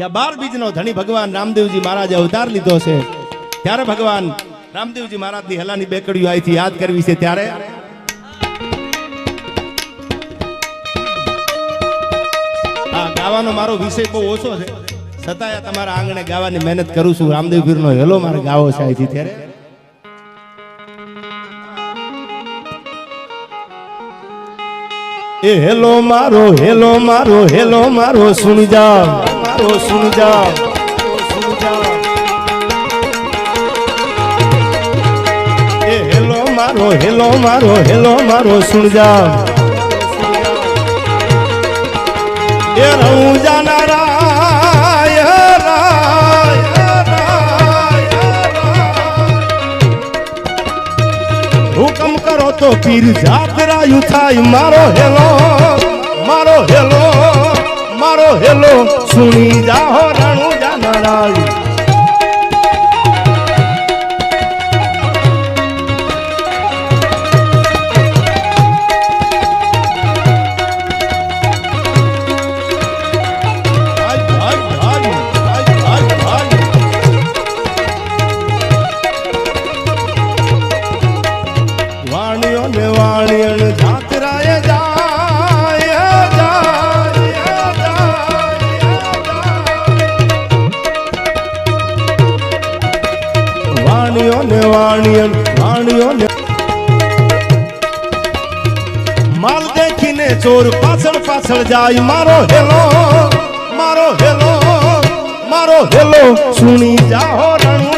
જ્યાં બાર બીજનો ધણી ભગવાન રામદેવજી મહારાજે અવતાર લીધો છે, ત્યારે ભગવાન રામદેવજી મહારાજની હલાની બેકડીઓ અહીંથી યાદ કરવી છે ત્યારે? ગાવાનો મારો વિષય બહુ ઓછો છે. છતાંય તમારા આંગણે ગાવાની મહેનત કરું છું. રામદેવ પીરનો હેલો મારે ગાવો છે અહીંથી ત્યારે. એ હેલો મારો હેલો મારો હેલો મારો સુણી જા મારો સુન જા. હેલો મારો હેલો મારો હેલો મારો, સુન જા. એ રહું જાનારા હુકમ કરો તો પીર જાતરાયું થાય. મારો હેલો મારો હેલો હેલો સુણી જાહો રણુ જાનારાયું ચોર પાછળ પાછળ જાય. મારો હેલો મારો હેલો મારો હેલો. સુણી જાહો રણુ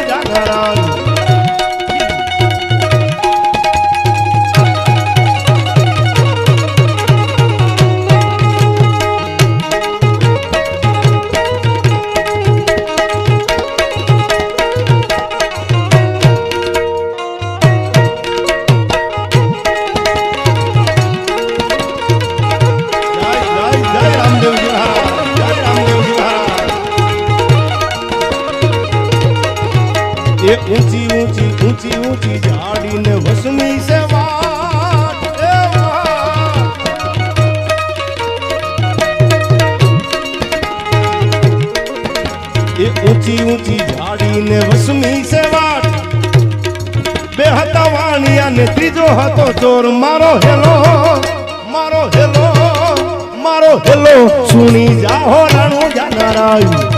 ને હતો ચોર મારો હેલો મારો હેલો મારો હેલો. સુણી જાહો રણુ જાનારાયું.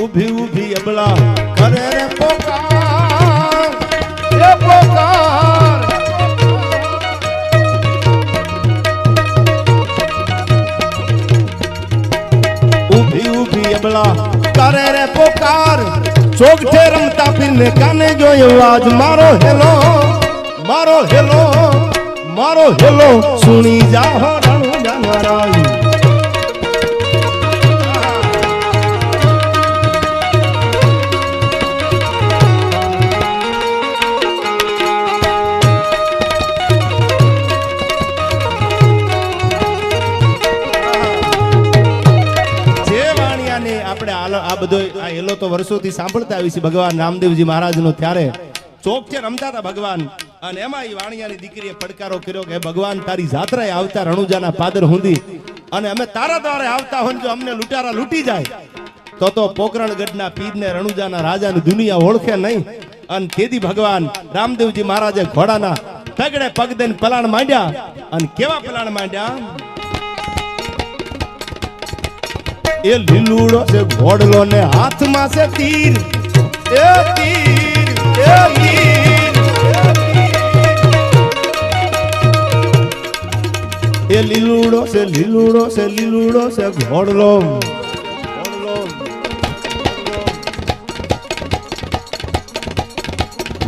ઊભી ઊભી અબળા. કરે રે પોકાર એ પોકાર. ઊભી ઊભી અબળા કરે રે પોકાર. ચોગઠે રમતા પીરને કાને જોયો આજ મારો હેલો મારો હેલો મારો હેલો. સુણી જાહો રણુ જાનવરાયું. બધો હેલો તો વર્ષોથી સાંભળતા આવી છે ભગવાન રામદેવજી મહારાજનો ત્યારે. ચોક છે રમતા હતા ભગવાન. અને એમાં એ વાણિયાની દીકરીએ પડકારો કર્યો કે ભગવાન, તારી જાત્રાએ આવતા રણુજાના પાદર હુંદી. અને અમે તારા દ્વારે આવતા હોય જો અમને લૂંટારા લૂંટી જાય. તો તો પોકરણગઢના પીરને રણુજાના રાજાની દુનિયા ઓળખે નહીં. અને તેથી ભગવાન રામદેવજી મહારાજે ઘોડાના તગડે પગ પલાણ માંડ્યા. અને કેવા પલાણ માંડ્યા? એ લીલુડો છે ઘોડલો ને હાથમાં છે તીર. એ તીર એ તીર એ લીલુડો છે લીલુડો છે લીલુડો છે ઘોડલો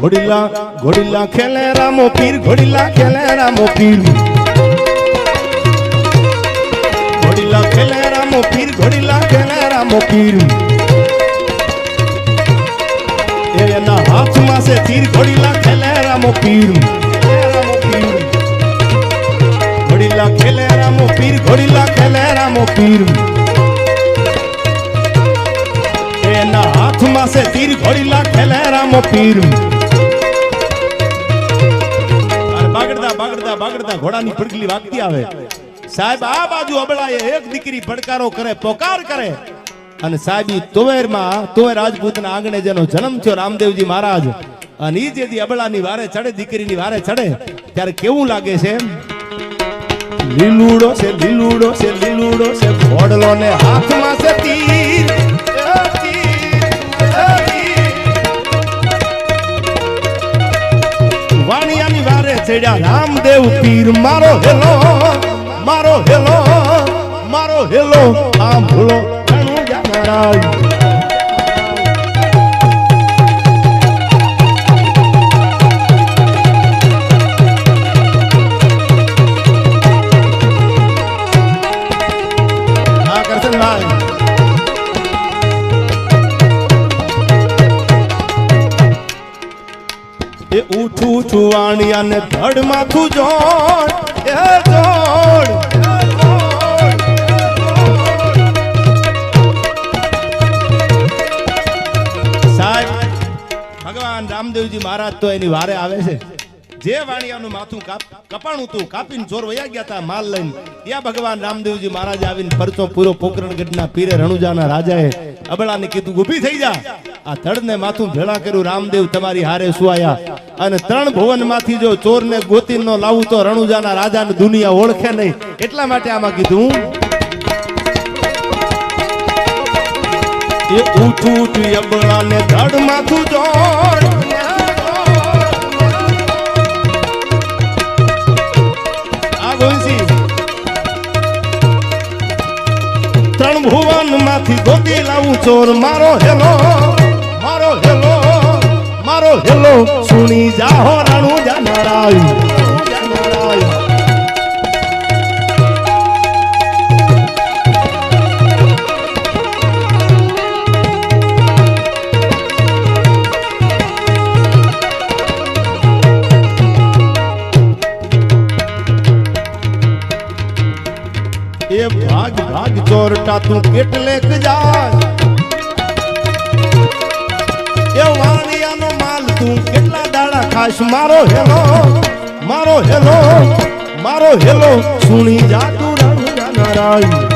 ઘોડલો ઘોડીલા ખેલે રામો પીર ઘોડીલા ખેલે રામો પીર. ઘોડીલા ખેલે રામો પીર ઘોડી લાગેલા રામો પીર. એના હાથમાં છે તીર ઘોડી લાગેલા રામો પીર. ઘોડી લાગેલા રામો પીર, ઘોડી લાગેલા રામો પીર. એના હાથમાં છે તીર ઘોડી લાગેલા રામો પીર. બાગડતા બાગડતા બાગડતા ઘોડાની પડગલી વાગતી આવે. સાહેબ, આ બાજુ અબળાએ એક દીકરી પડકારો કરે, પોકાર કરે. અને સાહેબી તુવેરમાં, તુવેર રાજપૂતના આંગણે જેનો જન્મ થયો, રામદેવજી મહારાજ. અને ઈ જેથી અબળાની વારે ચડે, દીકરીની વારે ચડે, ત્યારે કેવું લાગે છે? લીલુડો છે લીલુડો છે લીલુડો છે ઘોડલો ને હાથમાં છે એ એ તીર. વાણિયાની વારે ચડ્યા, રામદેવ પીર મારો હેલો. મારો હેલો મારો હેલો આ ભૂલો ઘણું જાનારાય. એ ઉઠું છું વાણિયા ને ધડ માથું જોડ એ જોડ ભગવાન રામદેવજી મહારાજ તો એની વારે આવે છે. જે વાણિયાનું માથું કપાણું હતું કાપીને ચોર વયા ગયા હતા માલ લઈને. ત્યાં ભગવાન રામદેવજી મહારાજ આવીને પરચો પૂરો પોકરણગઢના પીરે રણુજાના રાજાએ અબળાને કીધું, ઊભી થઈ જા. આ ધડને માથું ભેળા કર્યું, રામદેવ તમારી હારે સુવાયા. અને ત્રણ ભુવનમાંથી જો ચોરને ગોતી નો લાવું તો રણુજાના રાજાને દુનિયા ઓળખે નહીં. એટલા માટે આમાં કીધું એ ઊઠું ઊઠું અબળાને ધડ માથું જોડ. ત્રણ ભુવનમાંથી ગોતી લાવું ચોર. મારો હેલો મારો હેલો મારો હેલો. સુણી જાહો રાણું જાનારાય ચોરટા તું કેટલેક જાય. એ વાણિયાનો માલ તું કેટલા દાડા ખાશ? મારો હેલો મારો હેલો મારો હેલો. સુણી જા તું જાનારાય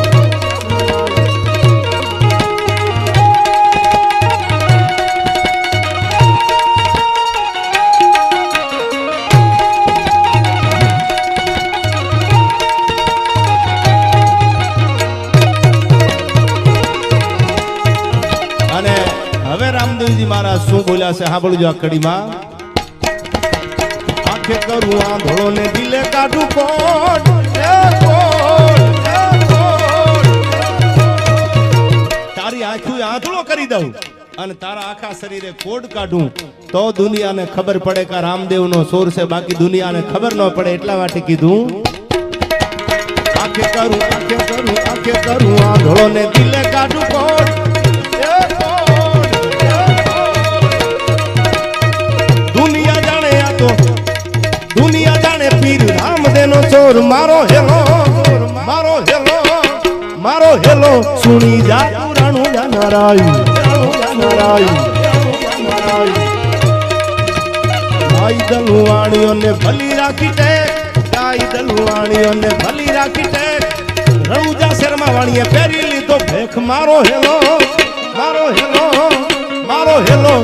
અને હવે રામદેવજી મારા શું બોલ્યા છે સાંભળજો આ કડીમાં. આંખે કરું આંધળો ને દિલે કાઢું કોટ. તારી આંખું આંધળો કરી દઉં અને તારા આખા શરીરે કોડ કાઢું. તો દુનિયાને ખબર પડે કે રામદેવ રામદેવનો સોર છે, બાકી દુનિયાને ખબર ન પડે એટલા માટે કીધું. આખે કરું આખે કરું આખે કરું આંધળો ને દિલે કાઢું કોટ. રામદેવનો ચોર મારો હેલો મારો હેલો મારો હેલો. સુણી જા પુરાણું રાણું જાનારાય રાણું જાનારાય ગાય દલવાણીઓને ભલી રાખી ટે ગાય દલવાણીઓને ભલી રાખી ટે રણુજા શર્મા વાણીએ પહેરી લીધો ભેખ, મારો હેલો મારો હેલો મારો હેલો.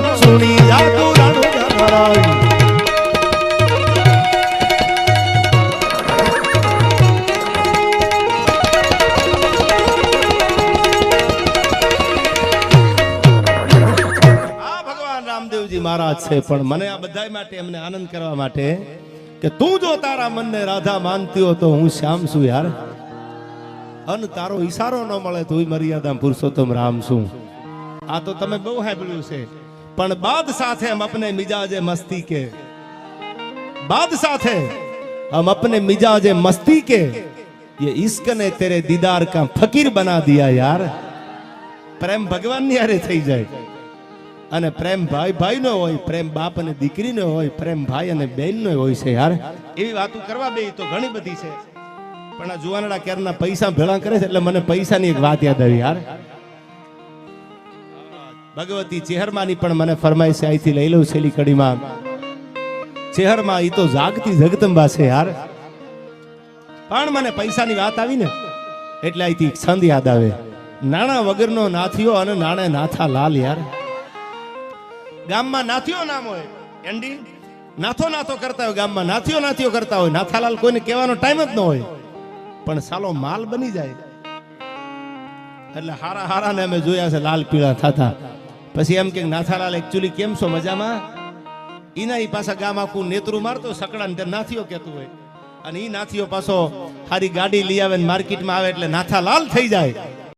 છે પણ મને આ બધાય માટે એમને આનંદ કરવા માટે કે તું જો તારા મનને રાધા માનતી હો તો હું શ્યામ છું યાર અન તારો ઈશારો ન મળે તો મર્યાદા પુરુષોત્તમ રામ છું આ તો તમે બહુ સાંભળ્યું છે પણ બાદ સાથે હમ અપને મિજાજે મસ્તી કે बात साथ है हम अपने मिजाज मस्ती के ये इश्क ने तेरे दीदार का फकीर बना दिया યાર પ્રેમ ભગવાનની હારે થઈ જાય અને પ્રેમ ભાઈ ભાઈ નો હોય, પ્રેમ બાપ અને દીકરી નો હોય, પ્રેમ ભાઈ અને બેન નો હોય છે યાર. એવી વાતો કરવા બે તો ઘણી બધી છે. પણ આ જુવાનડા કેરના પૈસા ભેળા કરે છે એટલે મને પૈસાની એક વાત યાદ આવી યાર. ભગવતી ચેહરમાની પણ મને ફરમાઈશ અહીંથી લઈ લઉં છેલ્લી કડીમાં ચેહરમાં એ તો જાગતી જગદંબા છે યાર. પણ મને પૈસાની વાત આવી ને, એટલે અહીંથી છંદ યાદ આવે. નાણા વગરનો નાથિયો અને નાણે નાથા લાલ યાર. ગામમાં નાથિયો નામ હોય. એન્ડી નાથો નાથો કરતા હોય ગામમાં નાથિયો નાથિયો કરતા હોય. નાથાલાલ કોઈને કહેવાનો ટાઈમ જ ન હોય. પણ સાલો માલ બની જાય. એટલે હારા હારા ને અમે જોયા છે લાલ પીળા થતા. પછી એમ કે નાથાલાલ એકચ્યુઅલી કેમ છો મજામાં? ઈના ઈ પાછા ગામ આખું નેતરું મારતો સકડાને તે નાથિયો કહેતું હોય. અને ઈ નાથિયો પાછો હારી ગાડી લઈ આવે ને માર્કેટમાં આવે એટલે નાથા લાલ થઈ જાય.